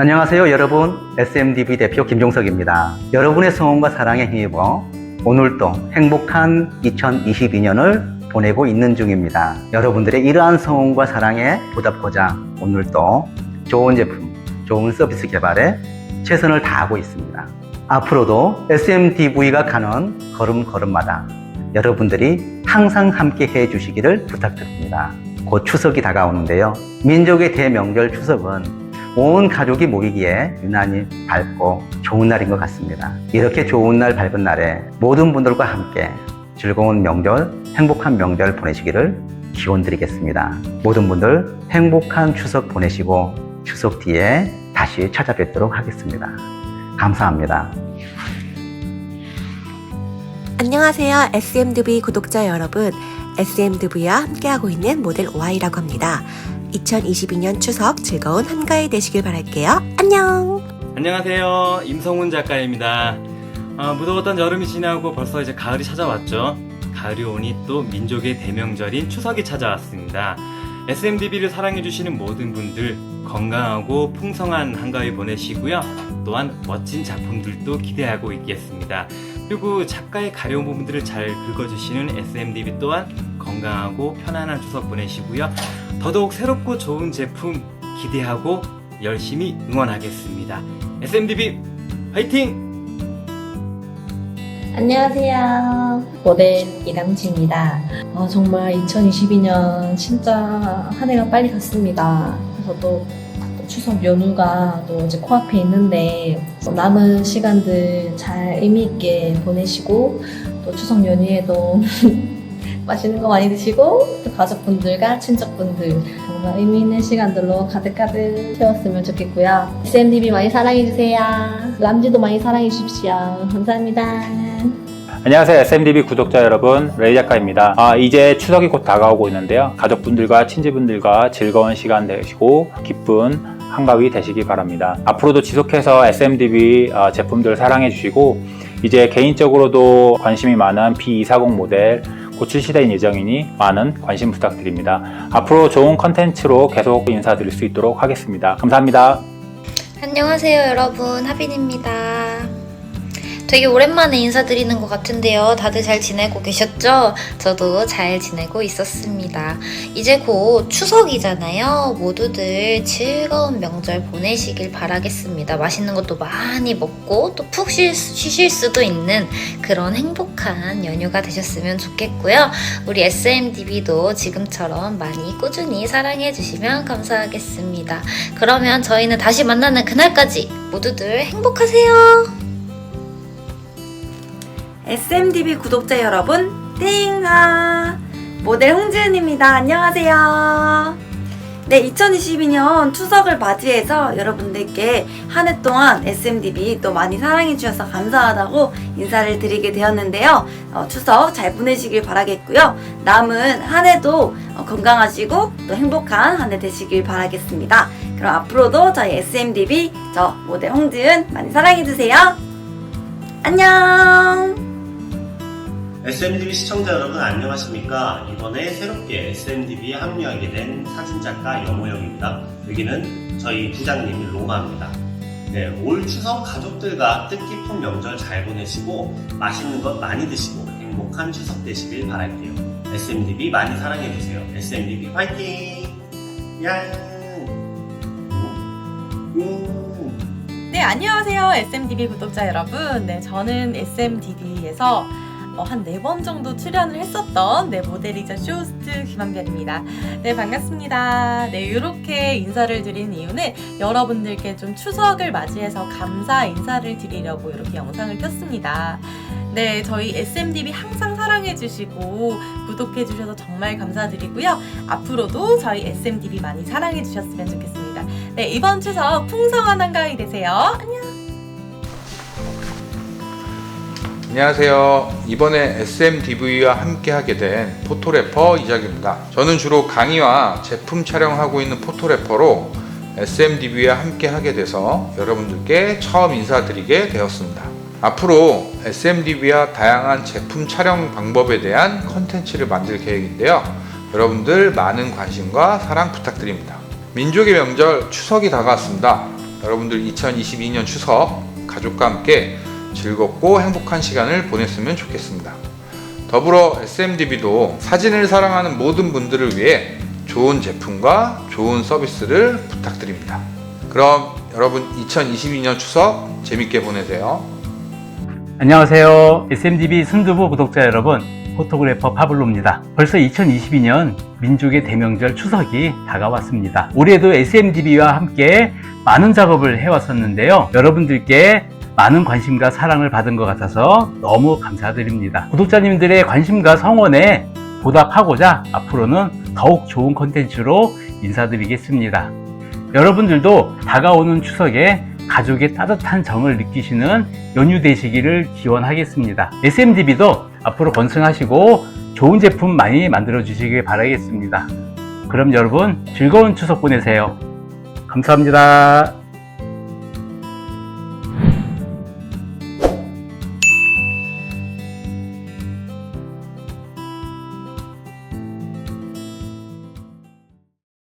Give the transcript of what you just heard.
안녕하세요 여러분. SMDB 대표 김종석입니다. 여러분의 성원과 사랑에 힘입어 오늘도 행복한 2022년을 보내고 있는 중입니다. 여러분들의 이러한 성원과 사랑에 보답하자 오늘도 좋은 제품 좋은 서비스 개발에 최선을 다하고 있습니다. 앞으로도 SMDV가 가는 걸음걸음마다 여러분들이 항상 함께 해 주시기를 부탁드립니다. 곧 추석이 다가오는데요. 민족의 대명절 추석은 온 가족이 모이기에 유난히 밝고 좋은 날인 것 같습니다. 이렇게 좋은 날 밝은 날에 모든 분들과 함께 즐거운 명절, 행복한 명절 보내시기를 기원 드리겠습니다. 모든 분들 행복한 추석 보내시고 추석 뒤에 다시 찾아뵙도록 하겠습니다. 감사합니다. 안녕하세요. SMDV 구독자 여러분. SMDV와 함께하고 있는 모델 Y라고 합니다. 2022년 추석 즐거운 한가위 되시길 바랄게요. 안녕! 안녕하세요. 임성훈 작가입니다. 아, 무더웠던 여름이 지나고 벌써 이제 가을이 찾아왔죠. 가을이 오니 또 민족의 대명절인 추석이 찾아왔습니다. SMDB를 사랑해주시는 모든 분들 건강하고 풍성한 한가위 보내시고요. 또한 멋진 작품들도 기대하고 있겠습니다. 그리고 작가의 가려운 부분들을 잘 긁어주시는 SMDB 또한 건강하고 편안한 추석 보내시고요. 더더욱 새롭고 좋은 제품 기대하고 열심히 응원하겠습니다. SMDB 화이팅! 안녕하세요. 모델 이남지입니다. 어, 정말 2022년 진짜 한 해가 빨리 갔습니다. 그래서 또, 또 추석 연휴가 또 이제 코앞에 있는데 또 남은 시간들 잘 의미있게 보내시고 또 추석 연휴에도 맛있는 거 많이 드시고 또 가족분들과 친척분들 정말 의미 있는 시간들로 가득가득 채웠으면 좋겠고요. SMDB 많이 사랑해주세요. 람지도 많이 사랑해주십시오. 감사합니다. 안녕하세요. SMDB 구독자 여러분, 레이 작가입니다. 아, 이제 추석이 곧 다가오고 있는데요. 가족분들과 친지분들과 즐거운 시간 되시고 기쁜 한가위 되시기 바랍니다. 앞으로도 지속해서 SMDB 어, 제품들 사랑해 주시고 이제 개인적으로도 관심이 많은 B240 모델 곧 출시될 예정이니 많은 관심 부탁드립니다. 앞으로 좋은 컨텐츠로 계속 인사드릴 수 있도록 하겠습니다. 감사합니다. 안녕하세요 여러분 하빈입니다 되게 오랜만에 인사드리는 것 같은데요. 다들 잘 지내고 계셨죠? 저도 잘 지내고 있었습니다. 이제 곧 추석이잖아요. 모두들 즐거운 명절 보내시길 바라겠습니다. 맛있는 것도 많이 먹고 또 푹 쉬실 수도 있는 그런 행복한 연휴가 되셨으면 좋겠고요. 우리 SMDB도 지금처럼 많이 꾸준히 사랑해 주시면 감사하겠습니다. 그러면 저희는 다시 만나는 그날까지 모두들 행복하세요. SMDB 구독자 여러분, 띵하! 모델 홍지은입니다. 안녕하세요. 네, 2022년 추석을 맞이해서 여러분들께 한 해 동안 SMDB 또 많이 사랑해주셔서 감사하다고 인사를 드리게 되었는데요. 어, 추석 잘 보내시길 바라겠고요. 남은 한 해도 어, 건강하시고 또 행복한 한 해 되시길 바라겠습니다. 그럼 앞으로도 저희 SMDB, 저 모델 홍지은 많이 사랑해주세요. 안녕! SMDB 시청자 여러분 안녕하십니까? 이번에 새롭게 SMDB에 합류하게 된 사진작가 염호영입니다. 여기는 저희 부장님 로마입니다. 네, 올 추석 가족들과 뜻깊은 명절 잘 보내시고 맛있는 것 많이 드시고 행복한 추석 되시길 바랄게요. SMDB 많이 사랑해주세요. SMDB 화이팅! 양! 음. 네, 안녕하세요. SMDB 구독자 여러분. 네, 저는 SMDB에서 한네 번 정도 출연을 했었던 네, 모델이자 쇼호스트 김한별입니다. 네, 반갑습니다. 네, 이렇게 인사를 드린 이유는 여러분들께 좀 추석을 맞이해서 감사 인사를 드리려고 이렇게 영상을 켰습니다. 네, 저희 SMDB 항상 사랑해주시고 구독해주셔서 정말 감사드리고요. 앞으로도 저희 SMDB 많이 사랑해주셨으면 좋겠습니다. 네, 이번 추석 풍성한 한가위 되세요. 안녕! 안녕하세요. 이번에 SMDV와 함께 하게 된 포토래퍼 이작입니다. 저는 주로 강의와 제품 촬영하고 있는 포토래퍼로 SMDV와 함께 하게 돼서 여러분들께 처음 인사드리게 되었습니다. 앞으로 SMDV와 다양한 제품 촬영 방법에 대한 컨텐츠를 만들 계획인데요. 여러분들 많은 관심과 사랑 부탁드립니다. 민족의 명절 추석이 다가왔습니다. 여러분들 2022년 추석 가족과 함께 즐겁고 행복한 시간을 보냈으면 좋겠습니다. 더불어 SMDB도 사진을 사랑하는 모든 분들을 위해 좋은 제품과 좋은 서비스를 부탁드립니다. 그럼 여러분 2022년 추석 재밌게 보내세요. 안녕하세요. SMDB 순두부 구독자 여러분, 포토그래퍼 파블로입니다. 벌써 2022년 민족의 대명절 추석이 다가왔습니다. 올해도 SMDB와 함께 많은 작업을 해왔었는데요. 여러분들께 많은 관심과 사랑을 받은 것 같아서 너무 감사드립니다. 구독자님들의 관심과 성원에 보답하고자 앞으로는 더욱 좋은 컨텐츠로 인사드리겠습니다. 여러분들도 다가오는 추석에 가족의 따뜻한 정을 느끼시는 연휴 되시기를 기원하겠습니다. SMDB도 앞으로 건승하시고 좋은 제품 많이 만들어 주시길 바라겠습니다. 그럼 여러분 즐거운 추석 보내세요. 감사합니다.